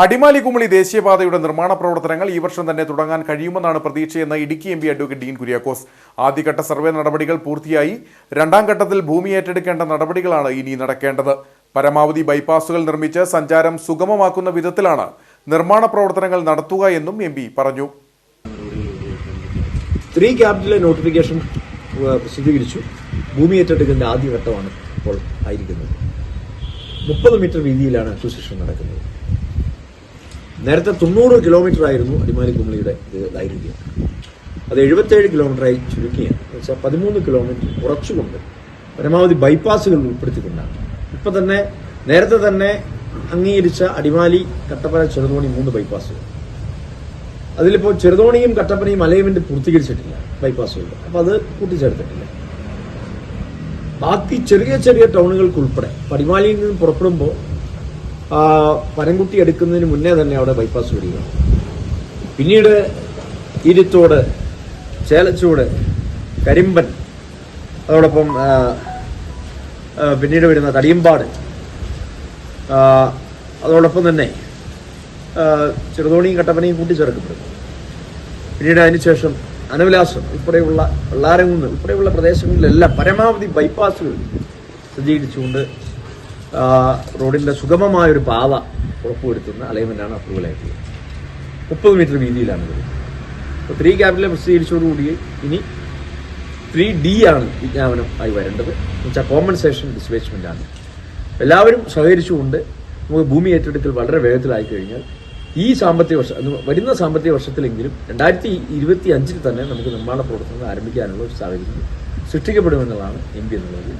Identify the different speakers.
Speaker 1: അടിമാലി കുമളി ദേശീയപാതയുടെ നിർമ്മാണ പ്രവർത്തനങ്ങൾ ഈ വർഷം തന്നെ തുടങ്ങാൻ കഴിയുമെന്നാണ് പ്രതീക്ഷയെന്ന് Idukki M P advocate Dean Kuriakose. ആദ്യഘട്ട സർവേ നടപടികൾ പൂർത്തിയായി. രണ്ടാം ഘട്ടത്തിൽ ഭൂമി ഏറ്റെടുക്കേണ്ട നടപടികളാണ് ഇനി നടക്കേണ്ടത്. പരമാവധി ബൈപ്പാസുകൾ നിർമ്മിച്ച് സഞ്ചാരം സുഗമമാക്കുന്ന വിധത്തിലാണ് നിർമ്മാണ പ്രവർത്തനങ്ങൾ നടത്തുക എന്നും എം പി പറഞ്ഞു.
Speaker 2: ത്രീ ക്യാപിറ്റലെ നോട്ടിഫിക്കേഷൻ പ്രസിദ്ധീകരിച്ചു. ഭൂമി ഏറ്റെടുക്കുന്ന ആദ്യഘട്ടമാണ് ഇപ്പോൾ ആയിരിക്കുന്നത്. മുപ്പത് മീറ്റർ വീതിയിലാണ് അക്വിസിഷൻ നടക്കുന്നത്. നേരത്തെ തൊണ്ണൂറ് കിലോമീറ്റർ ആയിരുന്നു അടിമാലി കുമളിയുടെ ദൈർഘ്യം. അത് എഴുപത്തേഴ് കിലോമീറ്ററായി ചുരുക്കിയാണ് വെച്ചാൽ പതിമൂന്ന് കിലോമീറ്റർ കുറച്ചുകൊണ്ട് പരമാവധി ബൈപ്പാസുകൾ ഉൾപ്പെടുത്തിക്കൊണ്ടാണ്. ഇപ്പൊ തന്നെ നേരത്തെ തന്നെ അംഗീകരിച്ച അടിമാലി കട്ടപ്പന ചെറുതോണി മൂന്ന് ബൈപ്പാസുകൾ അതിലിപ്പോൾ ചെറുതോണിയും കട്ടപ്പനയും അലൈൻമെന്റ് പൂർത്തീകരിച്ചിട്ടില്ല ബൈപ്പാസുകൾ അപ്പൊ അത് കൂട്ടിച്ചേർത്തിട്ടില്ല. ബാക്കി ചെറിയ ചെറിയ ടൗണുകൾക്ക് ഉൾപ്പെടെ പടിമാലിയിൽ നിന്ന് പുറപ്പെടുമ്പോൾ പനംകുട്ടി എടുക്കുന്നതിന് മുന്നേ തന്നെ അവിടെ ബൈപ്പാസ് വരികയാണ് പിന്നീട് ഇരുത്തോട് ചേലച്ചൂട് കരിമ്പൻ അതോടൊപ്പം പിന്നീട് വരുന്ന തടിയമ്പാട് അതോടൊപ്പം തന്നെ ചെറുതോണിയും കട്ടപ്പനയും കൂട്ടിച്ചേർക്കപ്പെടുന്നു പിന്നീട് അതിനുശേഷം അനവിലാസം ഉൾപ്പെടെയുള്ള വെള്ളാരംകുന്ന് ഉൾപ്പെടെയുള്ള പ്രദേശങ്ങളിലെല്ലാം പരമാവധി ബൈപ്പാസുകൾ സജ്ജീകരിച്ചുകൊണ്ട് റോഡിന്റെ സുഗമമായ ഒരു പാത ഉറപ്പുവരുത്തുന്ന അലൈൻമെന്റാണ് അപ്രൂവൽ ആയിട്ടുള്ളത്. മുപ്പത് മീറ്റർ വീതിയിലാണ് ഇത്. അപ്പോൾ ത്രീ ക്യാപിറ്റലെ പ്രസിദ്ധീകരിച്ചതോടുകൂടി ഇനി ത്രീ ഡി ആണ് വിജ്ഞാപനം ആയി വരേണ്ടത്. എന്നുവെച്ചാൽ കോമ്പൻസേഷൻ ഡിസ്പേച്ച്മെന്റ് ആണ്. എല്ലാവരും സഹകരിച്ചുകൊണ്ട് നമുക്ക് ഭൂമി ഏറ്റെടുക്കൽ വളരെ വേഗത്തിലായി കഴിഞ്ഞാൽ ഈ സാമ്പത്തിക വർഷം വരുന്ന സാമ്പത്തിക വർഷത്തിലെങ്കിലും രണ്ടായിരത്തി ഇരുപത്തി അഞ്ചിൽ തന്നെ നമുക്ക് നിർമ്മാണ പ്രവർത്തനങ്ങൾ ആരംഭിക്കാനുള്ള ഒരു സാഹചര്യം സൃഷ്ടിക്കപ്പെടുമെന്നുള്ളതാണ് എം പി എന്നുള്ളത്